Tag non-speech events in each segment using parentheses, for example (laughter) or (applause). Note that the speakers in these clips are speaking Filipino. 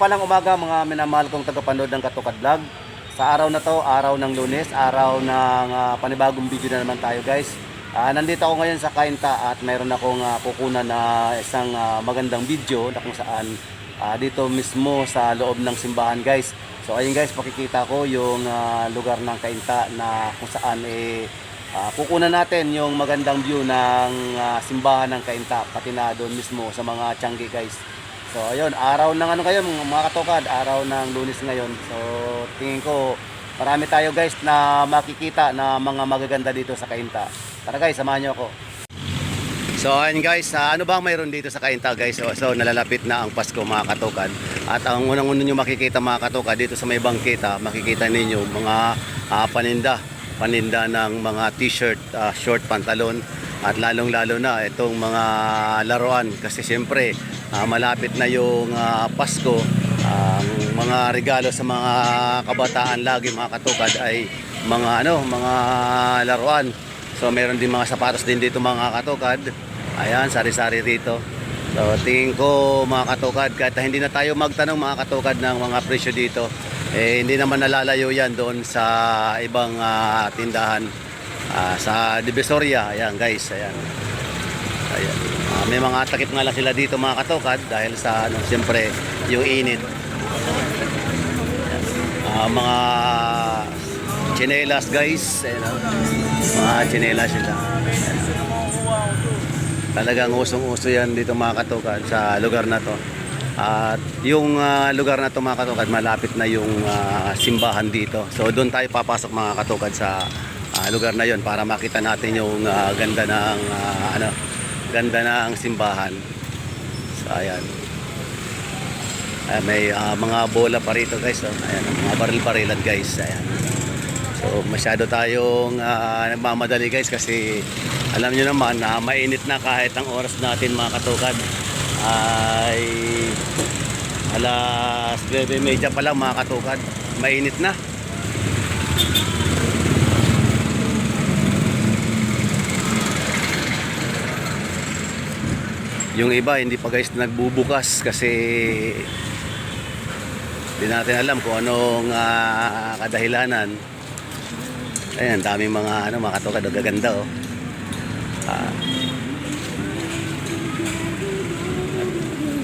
Mapagpalang umaga mga minamahal kong tagapanood ng Katukad Vlog. Sa araw na to, araw ng lunes, araw ng ah, panibagong video na naman tayo guys. Ah, nandito ako ngayon sa Kainta at mayroon akong ah, kukunan na isang ah, magandang video na kung saan ah, dito mismo sa loob ng simbahan guys. So ayun guys, pakikita ko yung ah, lugar ng Kainta na kung saan eh ah, kukunan natin yung magandang view ng ah, simbahan ng Kainta pati na doon mismo sa mga Changi guys. So ayun, araw ng ano kayo mga katokad, araw ng lunes ngayon. So tingin ko marami tayo guys na makikita na mga magaganda dito sa Kainta. Tara guys, samahan niyo ako. So ayun guys, ah, ano bang mayroon dito sa Kainta guys? So, so nalalapit na ang Pasko mga katokad. At ang unang-una nyo makikita mga katokad dito sa may bangkita, makikita ninyo mga ah, paninda. Paninda ng mga t-shirt, ah, short pantalon at lalong-lalo na itong mga laruan kasi siyempre ah, malapit na yung ah, Pasko. Ang mga regalo sa mga kabataan lagi mga katokad ay mga ano, mga laruan. So meron din mga sapatos din dito mga katokad. Ayan, sari-sari rito. So tingin ko mga katokad, kahit hindi na tayo magtanong mga katokad ng mga presyo dito, eh hindi naman nalalayo yan doon sa ibang ah, tindahan. Ah, sa Divisoria, ayan guys, ayan. Ayan. Ah, may mga takip nga lang sila dito mga katokad dahil sa ano, siyempre yung init. Ah, mga chinelas guys, ayan, ah. mga chinelas sila. Ayan. Talagang usong-uso yan dito mga katokad sa lugar na to. At yung ah, lugar na to mga katokad, malapit na yung ah, simbahan dito. So doon tayo papasok mga katokad sa ah, lugar na yon para makita natin yung ah, ganda ng ah, ano, ganda ng simbahan. So ayan. Ayan, may ah, mga bola pa rito guys. Oh. Ayan, mga baril-barilan guys. Ayan. So masyado tayong ah, nagmamadali guys kasi alam nyo naman na mainit na kahit ang oras natin mga katukad ay alas 9.30 pa lang mga katukad. Mainit na. Yung iba hindi pa guys nagbubukas kasi hindi natin alam kung anong ah, kadahilanan. Ayan, daming mga ano, mga katokad, gaganda oh. Ah.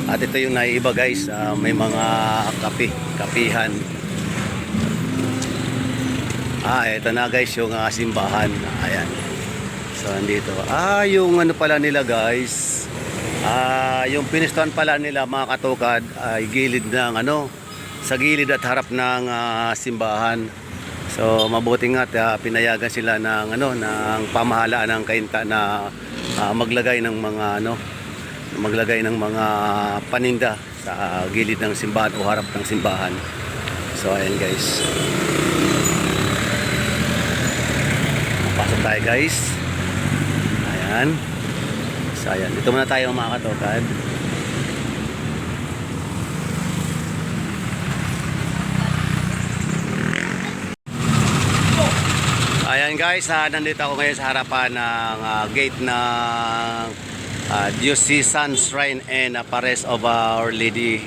At ito yung naiiba guys, ah, may mga kapi, kapihan. Ah, ito na guys yung ah, simbahan. Ayan. So andito. Ah, yung ano pala nila guys. Ah, yung pinistuan pala nila mga katukad ay gilid ng ano, sa gilid at harap ng ah, simbahan. So mabuti nga ah, pinayagan sila ng ano ng pamahalaan ng kainta na ah, maglagay ng mga ano maglagay ng mga paninda sa gilid ng simbahan o harap ng simbahan. So ayan guys. Pasok tayo guys. Ayan. Ayan, dito muna tayo mga katokad. Ayan guys, ah, nandito ako ngayon sa harapan ng ah, gate ng uh, Diocesan Shrine and uh, Pares of Our Lady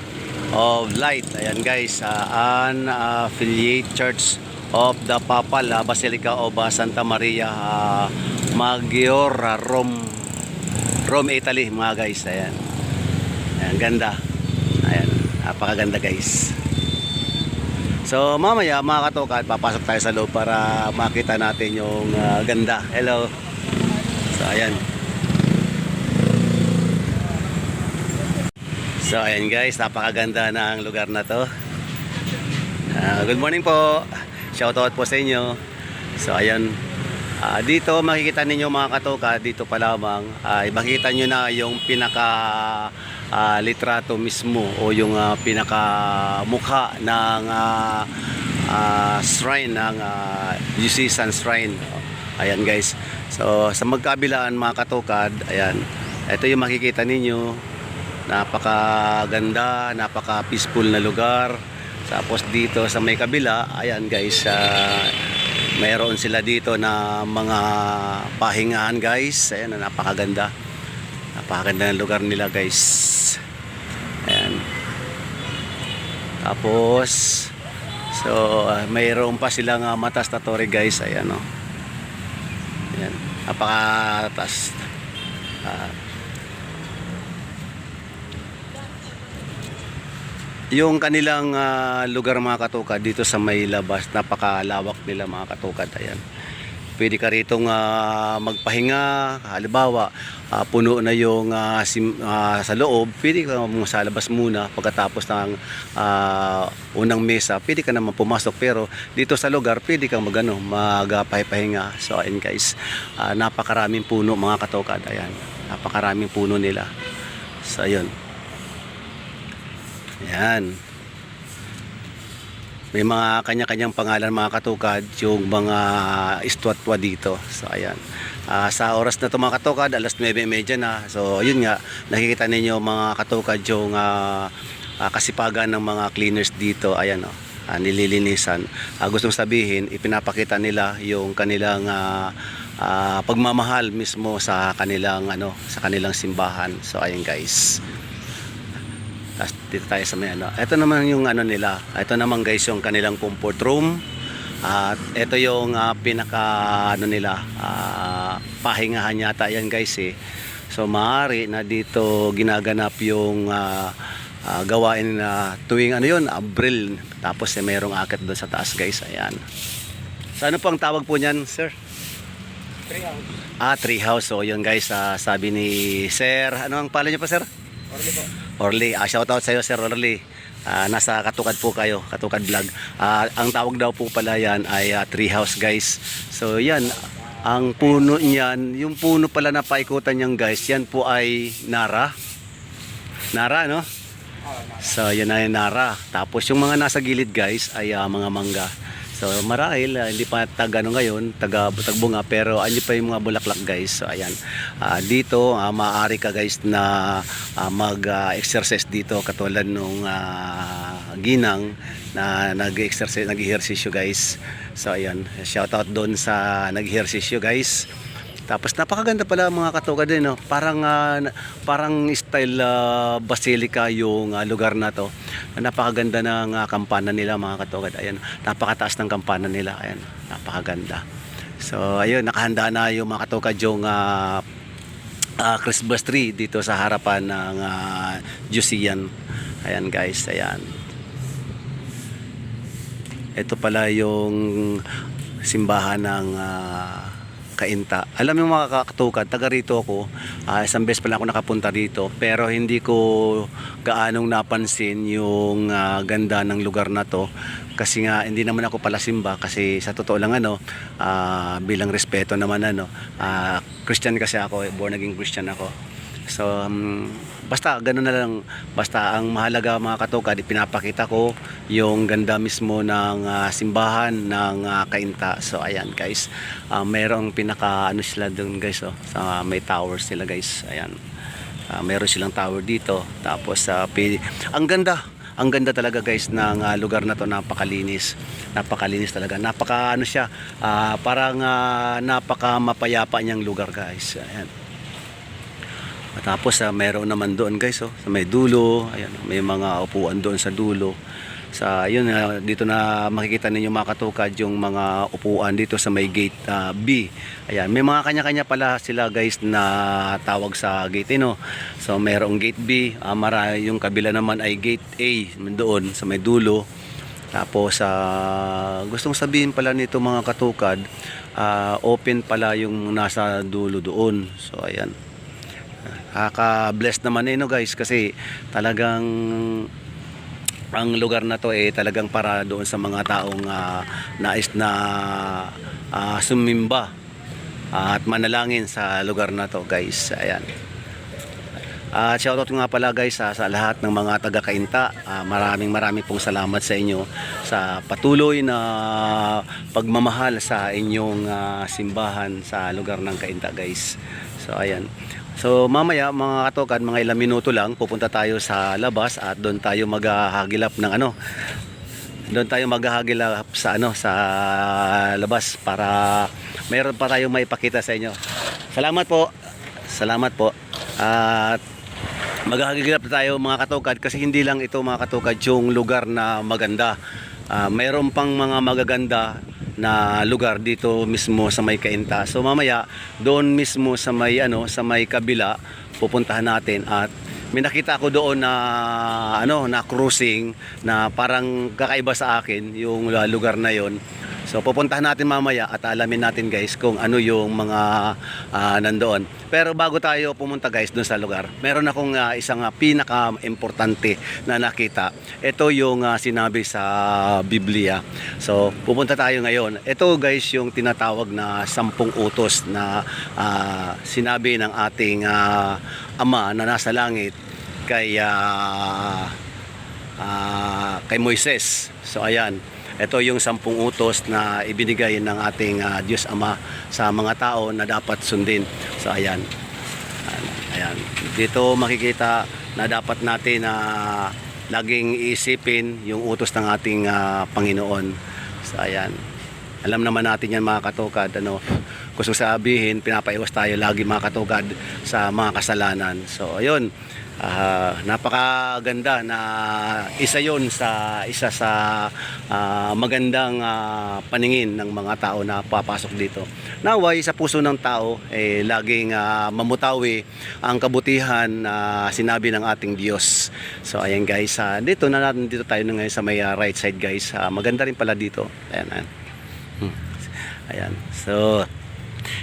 of Light. Ayan guys, uh, an affiliate church of the Papal ah, Basilica of ah, Santa Maria uh, Maggiore ah, Rome Rome, Italy mga guys. Ayan. Ayan, ganda. Ayan, napakaganda guys. So mamaya mga katokad, papasok tayo sa loob para makita natin yung ah, ganda. Hello. So ayan. So ayan guys, napakaganda ng lugar na to. Ah, good morning po. Shoutout po sa inyo. So ayan. Ah, dito makikita ninyo mga katoka, dito pa lamang ay makita nyo na yung pinaka ah, litrato mismo o yung ah, pinaka mukha ng ah, ah, shrine ng uh, Diocesan Shrine. Ayan guys. So sa magkabilaan mga katokad, ayan. Ito yung makikita ninyo. Napakaganda, napaka peaceful na lugar. Tapos dito sa may kabila, ayan guys, ah, mayroon sila dito na mga pahingahan guys. Ayan, napakaganda. Napakaganda ng lugar nila guys. Ayan. Tapos, so, ah, mayroon pa silang uh, matas na torre guys. Ayan, oh. Ayan. Napakatas. Ah, yung kanilang ah, lugar mga katukad dito sa may labas, napakalawak nila mga katukad. Ayan. Pwede ka rito magpahinga, halimbawa, ah, puno na yung ah, sim- ah, sa loob, pwede ka mo sa labas muna pagkatapos ng ah, unang mesa, pwede ka naman pumasok pero dito sa lugar, pwede kang magano, magpahinga. So ayun guys, ah, napakaraming puno mga katukad. Ayan. Napakaraming puno nila. So ayun. Yan. May mga kanya-kanyang pangalan mga katukad yung mga istwatwa dito. So ayan. Ah, sa oras na ito mga katukad, alas 9.30 na. So yun nga, nakikita ninyo mga katukad yung ah, ah, kasipagan ng mga cleaners dito. Ayan o. ah, nililinisan. Ah, gustong sabihin, ipinapakita nila yung kanilang ah, ah, pagmamahal mismo sa kanilang ano, sa kanilang simbahan. So ayan guys. Tapos dito tayo sa may ano. Ito naman yung ano nila. Ito naman guys yung kanilang comfort room. At ito yung ah, pinaka ano nila ah, pahingahan yata yan guys eh. So maaari na dito ginaganap yung ah, ah, gawain na tuwing ano yun, Abril. Tapos eh, mayroong akit doon sa taas guys. Ayan. So ano po ang tawag po niyan, sir? Ah, tree house. So yun guys, ah, sabi ni Sir, ano ang pala niyo pa sir? Orly, ah, shout out sa iyo Sir Orly. Ah, nasa Katukad po kayo, Katukad Vlog. Ah, ang tawag daw po pala yan ay ah, tree guys. So yan, ang puno niyan, yung puno pala na paikutan niyan guys, yan po ay Nara. Nara, no? So yan ay Nara. Tapos yung mga nasa gilid guys ay ah, mga mangga. So marahil ah, hindi pa taga ano ngayon, taga tagbunga pero ano pa yung mga bulaklak guys. So ayan. Ah, dito ah, maaari ka guys na ah, mag-exercise dito katulad nung ah, ginang na nag-exercise, nag-ehersisyo guys. So ayan, shout out doon sa nag-ehersisyo guys. Tapos napakaganda pala mga katuka din no. Parang na- parang style ah, basilica yung ah, lugar na to. Napakaganda ng ah, kampana nila mga katuka. Ayan, napakataas ng kampana nila. Ayan, napakaganda. So ayun, nakahanda na yung mga katuka yung ah, ah, Christmas tree dito sa harapan ng uh, Jusian. Ayan guys, ayan. Ito pala yung simbahan ng ah, Kainta. Alam mo mga kakatukan, taga rito ako. Ah, isang beses pala ako nakapunta dito pero hindi ko gaanong napansin yung ah, ganda ng lugar na to kasi nga hindi naman ako pala simba kasi sa totoo lang ano ah, bilang respeto naman ano ah, Christian kasi ako born again Christian ako So, um, basta ganun na lang. Basta ang mahalaga mga katukad, pinapakita ko yung ganda mismo ng ah, simbahan ng ah, Kainta. So, ayan guys. Ah, mayroong pinaka ano sila doon guys. Oh, sa may towers sila guys. Ayan. Ah, meron silang tower dito. Tapos, sa ang ganda. Ang ganda talaga guys ng ah, lugar na to napakalinis. Napakalinis talaga. Napaka ano siya, ah, parang ah, napaka mapayapa niyang lugar guys. Ayan. At Tapos ah, mayroon naman doon guys oh, sa may dulo, ayan, may mga upuan doon sa dulo. Sa yun ah, dito na makikita ninyo mga katukad yung mga upuan dito sa may gate ah, B. Ayan, may mga kanya-kanya pala sila guys na tawag sa gate eh, no. So mayroong gate B, ah, mara, yung kabila naman ay gate A doon sa may dulo. Tapos ah, gustong sabihin pala nito mga katukad, ah, open pala yung nasa dulo doon. So ayan. Kaka-bless naman eh no guys kasi talagang ang lugar na to eh talagang para doon sa mga taong ah, nais na ah, sumimba at manalangin sa lugar na to guys. Ayan. At shoutout nga pala guys sa, sa lahat ng mga taga-kainta. Ah, maraming maraming pong salamat sa inyo sa patuloy na pagmamahal sa inyong ah, simbahan sa lugar ng Kainta guys. So ayan. So mamaya mga katokan, mga ilang minuto lang pupunta tayo sa labas at doon tayo maghahagilap ng ano. Doon tayo maghahagilap sa ano sa labas para mayroon pa tayong maipakita sa inyo. Salamat po. Salamat po. At maghahagilap tayo mga katukad kasi hindi lang ito mga katukad yung lugar na maganda. Ah, mayroon pang mga magaganda na lugar dito mismo sa may Kainta. So mamaya doon mismo sa may ano sa may kabila pupuntahan natin at may nakita ako doon na ano na cruising na parang kakaiba sa akin yung lugar na yon. So pupuntahan natin mamaya at alamin natin guys kung ano yung mga ah, nandoon. Pero bago tayo pumunta guys doon sa lugar, meron akong ah, isang ah, pinaka-importante na nakita. Ito yung ah, sinabi sa Biblia. So pupunta tayo ngayon. Ito guys yung tinatawag na sampung utos na ah, sinabi ng ating ah, ama na nasa langit kay ah, ah, kay Moises. So ayan, ito yung sampung utos na ibinigay ng ating ah, Diyos Ama sa mga tao na dapat sundin. So ayan. Ayan. Dito makikita na dapat natin na laging iisipin yung utos ng ating ah, Panginoon. So ayan. Alam naman natin yan mga katokad, ano, kung sabihin, pinapaiwas tayo lagi mga katokad sa mga kasalanan. So ayun, Ah, napakaganda na isa yon sa isa sa ah, magandang ah, paningin ng mga tao na papasok dito. Naway sa puso ng tao eh laging ah, mamutawi ang kabutihan na sinabi ng ating Diyos. So ayan guys, ah, dito na natin dito tayo na ngayon sa may ah, right side guys. Ah, maganda rin pala dito. Ayan, ayan. Hmm. Ayan. So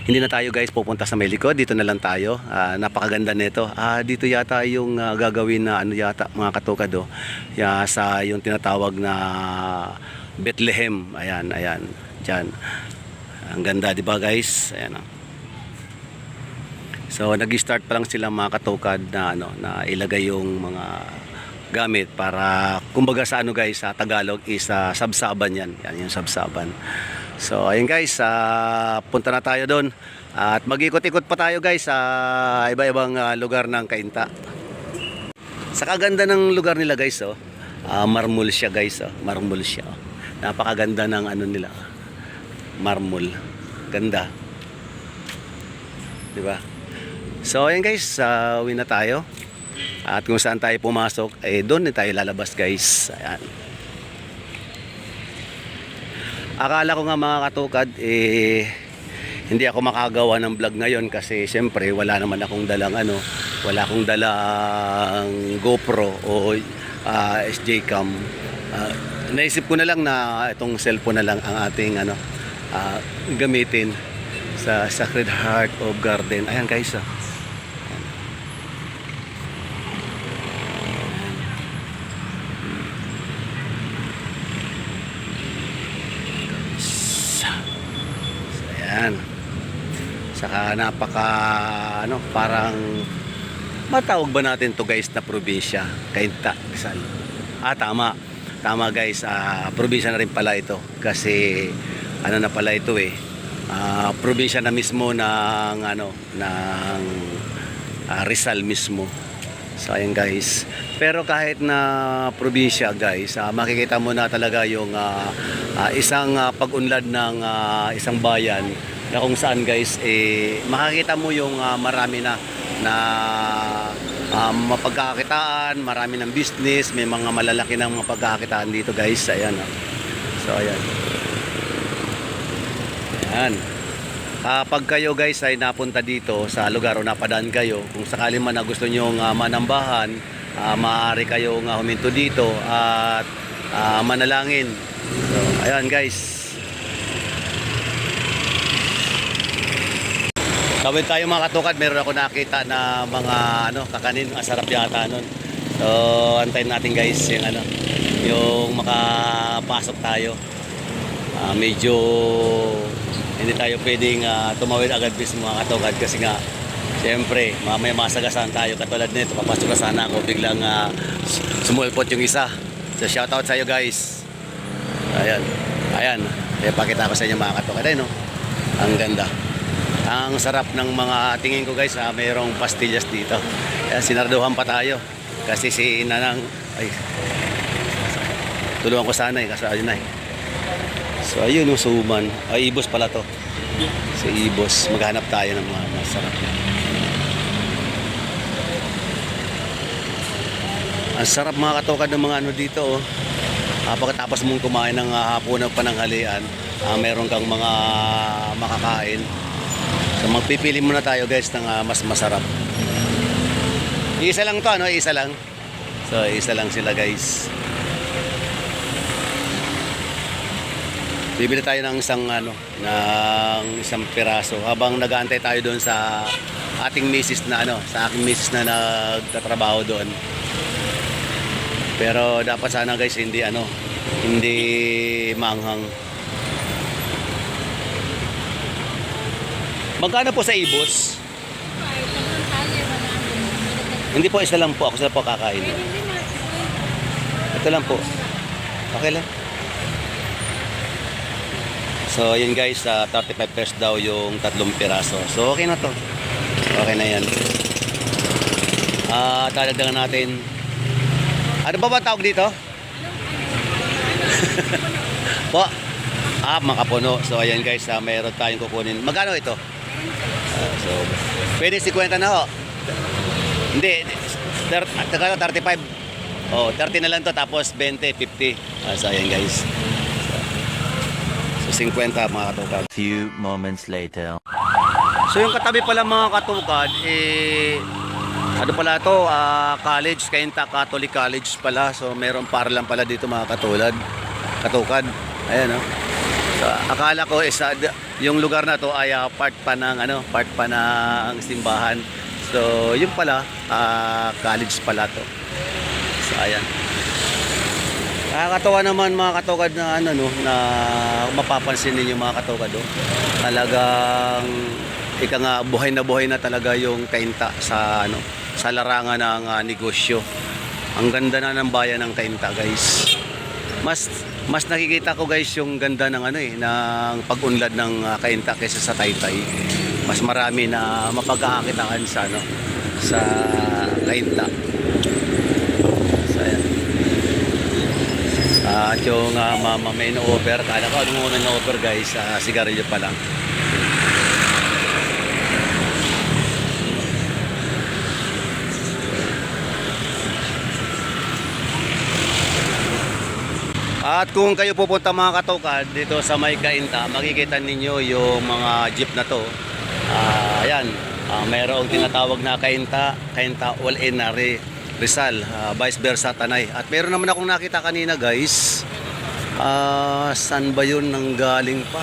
hindi na tayo guys pupunta sa may likod. Dito na lang tayo. Ah, napakaganda nito. Ah, dito yata yung ah, gagawin na ano yata mga katukad oh. Ya, sa yung tinatawag na Bethlehem. Ayan, ayan. Diyan. Ang ganda, di ba guys? Ayan oh. So nag-start pa lang sila mga katukad na ano na ilagay yung mga gamit para kumbaga sa ano guys sa Tagalog is ah, sabsaban yan. Yan yung sabsaban. So ayun guys, ah, punta na tayo doon at mag-ikot-ikot pa tayo guys sa iba-ibang ah, lugar ng Kainta. Sa kaganda ng lugar nila guys oh. ah, marmol siya guys oh. Marmol siya. oh. Napakaganda ng ano nila. Marmol. Ganda. 'Di ba? So ayan guys, uh, na tayo. At kung saan tayo pumasok, eh doon na tayo lalabas guys. Ayan. Akala ko nga mga katukad, eh hindi ako makagawa ng vlog ngayon kasi siyempre wala naman akong dalang ano, wala akong dalang GoPro o ah, SJ cam. Ah, naisip ko na lang na itong cellphone na lang ang ating ano ah, gamitin sa Sacred Heart of Garden. Ayan guys, ah. So, ayan. Saka napaka ano, parang matawag ba natin to guys na probinsya? Kainta, Rizal. Ah, tama. Tama guys, ah, probinsya na rin pala ito kasi ano na pala ito eh. Ah, probinsya na mismo ng ano ng ah, Rizal mismo. So ayan guys. Pero kahit na probinsya guys, ah, makikita mo na talaga yung ah, ah, isang ah, pag-unlad ng ah, isang bayan na kung saan guys eh makikita mo yung ah, marami na na ah, mapagkakakitaan, marami ng business, may mga malalaki ng mga pagkakakitaan dito guys. Ayan. ah. So ayan. Ayan. Kapag kayo guys ay napunta dito sa lugar o napadaan kayo, kung sakali man na gusto nyo uh, manambahan, ah, maaari kayo nga huminto dito at ah, manalangin. So, ayan guys. Tawid tayo mga katukad, meron ako nakita na mga ano, kakanin, ang sarap yata nun. So, antayin natin guys yung ano, yung makapasok tayo. Ah, medyo hindi tayo pwedeng ah, tumawid agad bis mga katugad kasi nga siyempre mamaya masagasaan tayo. Katulad nito papasok na sana ako biglang s- sumulpot yung isa. So shout out sa iyo guys. Ayan. Ayan. Eh, pakita ko sa inyo mga katugad ayun no ang ganda ang sarap ng mga tingin ko guys ah, mayroong pastillas dito kaya sinarduhan pa tayo kasi si Nanang ay tulungan ko sana eh kaso ayun na eh So ayun yung suman. Ay ibos pala to. Sa ibos. Maghanap tayo ng mga masarap. Ang sarap mga katukad ng mga ano dito oh. Ah, pagkatapos mong kumain ng uh, hapunan pananghalian, ah, meron kang mga makakain. So magpipili muna tayo guys ng ah, mas masarap. Isa lang to ano, isa lang. So isa lang sila guys. Bibili tayo ng isang ano, ng isang piraso habang nag-aantay tayo doon sa ating misis na ano, sa aking misis na nagtatrabaho doon. Pero dapat sana guys hindi ano, hindi manghang. Magkano po sa ibos? Hindi po isa lang po, ako sila po kakain. Ito lang po. Okay lang. So, yun guys, ah, 35 pesos daw yung tatlong piraso. So, okay na to. Okay na yan. Ah, talagdagan natin. Ano ba ba tawag dito? (laughs) po. Ah, makapuno. So, ayan guys, ah, mayroon tayong kukunin. Magkano ito? So, pwede 50 na ho. Hindi, thir- taga 35. Oh, 30 na lang to tapos 20, 50. Ah, so, ayan guys. So, 50 mga katukad. Few moments later. So yung katabi pala mga katukad, eh, ano pala to, ah, college, Kainta Catholic College pala. So meron para lang pala dito mga katulad, katukad. Ayan oh. So, akala ko is ah, d- yung lugar na to ay ah, part pa ng ano, part pa ng simbahan. So yun pala, ah, college pala to. So ayan. Nakakatawa naman mga katokad na ano no, na mapapansin ninyo mga katokad oh. Talagang ika nga buhay na buhay na talaga yung kainta sa ano sa larangan ng ah, negosyo. Ang ganda na ng bayan ng kainta, guys. Mas mas nakikita ko guys yung ganda ng ano eh ng pag-unlad ng ah, kainta kaysa sa Taytay. Mas marami na mapagkakakitaan sa ano sa kainta. So, ayan. At yung uh, mama may na-offer, kala ko ano muna na-offer guys, uh, sigarilyo pa lang. At kung kayo pupunta mga katokad dito sa May Kainta, makikita ninyo yung mga jeep na to. Ah, ayan, ah, mayroong tinatawag na Kainta, Kainta All In na Re- Rizal, ah, vice versa Tanay. At meron naman akong nakita kanina guys, ah, saan ba yun nang galing pa?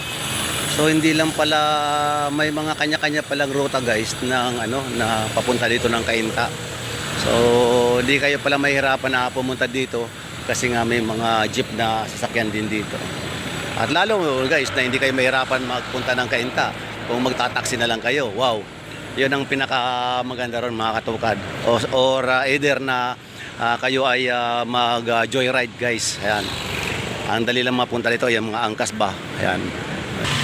So hindi lang pala may mga kanya-kanya palang ruta guys ng ano na papunta dito ng Kainta. So hindi kayo pala mahirapan na pumunta dito kasi nga may mga jeep na sasakyan din dito. At lalo guys na hindi kayo mahirapan magpunta ng Kainta kung magtataksi na lang kayo. Wow. 'Yun ang pinaka maganda ron mga katukad. O, or uh, either na ah, kayo ay ah, mag ah, joyride guys. Ayan. Ang dali lang mapunta dito yung mga angkas ba. Ayan.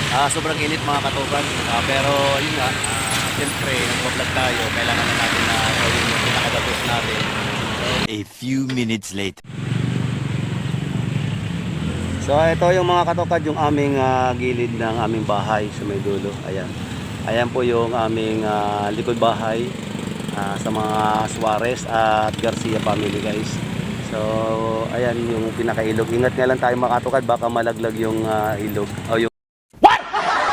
Ah, sobrang init mga katukan. Ah, pero yun nga, ah, siyempre, nag-vlog tayo. Kailangan na natin na gawin yung pinakadabos natin. A few minutes later. So ito yung mga katokad, yung aming ah, gilid ng aming bahay sa may dulo. Ayan. Ayan po yung aming ah, likod bahay ah, sa mga Suarez at Garcia family guys. So ayan yung pinakailog. Ingat nga lang tayo mga katokad, baka malaglag yung ah, ilog. O yung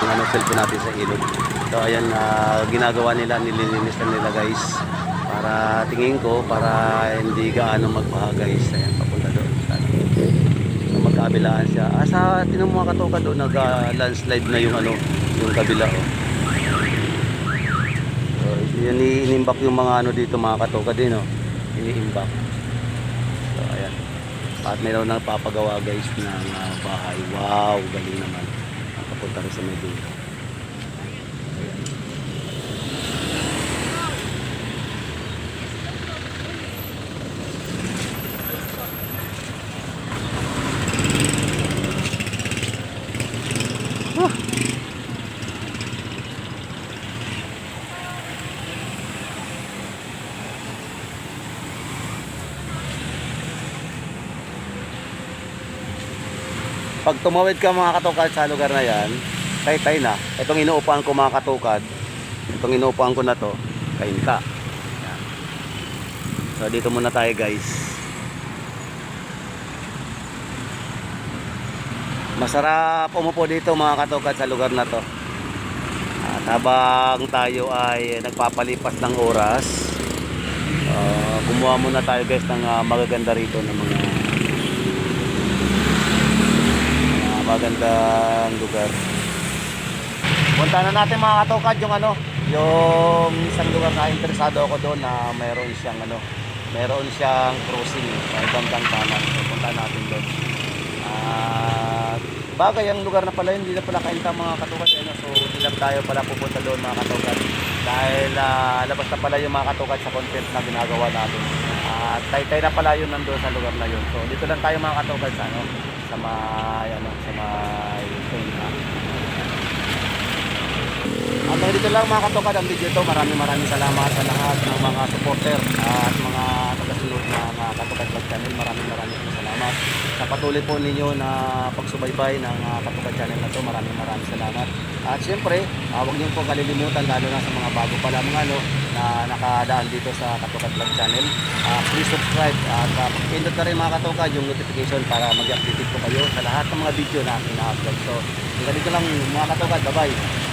yung ano cellphone natin sa ilog. So ayan ah, ginagawa nila, nililinis nila guys. Para tingin ko, para hindi gaano magbaha guys. Ayan, sa magkabilaan siya. Ah, sa tinong mga katoka doon, nag-landslide na yung ano, yung kabila. Oh. So, yun, inimbak yung mga ano dito, mga katoka din, oh. Iniimbak. So, ayan. At mayroon na papagawa guys ng ah, bahay. Wow, galing naman. Ang Papunta rin sa may. Pag tumawid ka mga katukad sa lugar na yan, tay-tay na. Itong inuupahan ko mga katukad, itong inuupahan ko na to, kain ka. Yan. So dito muna tayo guys. Masarap umupo dito mga katukad sa lugar na to. At habang tayo ay nagpapalipas ng oras, uh, gumawa muna tayo guys ng uh, magaganda rito ng mga magandang lugar. Punta na natin mga katokad yung ano, yung isang lugar na interesado ako doon na mayroon siyang ano, mayroon siyang cruising sa ibang gantanan. So, punta natin doon. At bagay ang lugar na pala yun, hindi na pala kainta mga katokad. Ano? So hindi lang tayo pala pupunta doon mga katokad. Dahil ah, labas na pala yung mga katokad sa content na ginagawa natin. At tay-tay na pala yun nandun sa lugar na yun. So dito lang tayo mga katokad sa ano, sa may, ano, sa may Kainta. Hanggang dito lang mga katokad ang video to. Maraming maraming salamat sa lahat ng mga supporter at mga tagasunod na mga katokad vlog channel. Maraming maraming salamat. Sa patuloy po ninyo na pagsubaybay ng uh, katokad channel na to. Maraming maraming salamat. At syempre, uh, huwag niyo po kalilimutan lalo na sa mga bago pa lamang ano, na nakadaan dito sa katokad vlog channel. Uh, please subscribe at uh, pindot na rin mga katokad yung notification para mag-update po kayo sa lahat ng mga video na aking na-upload. So, dito lang mga katokad. Bye-bye.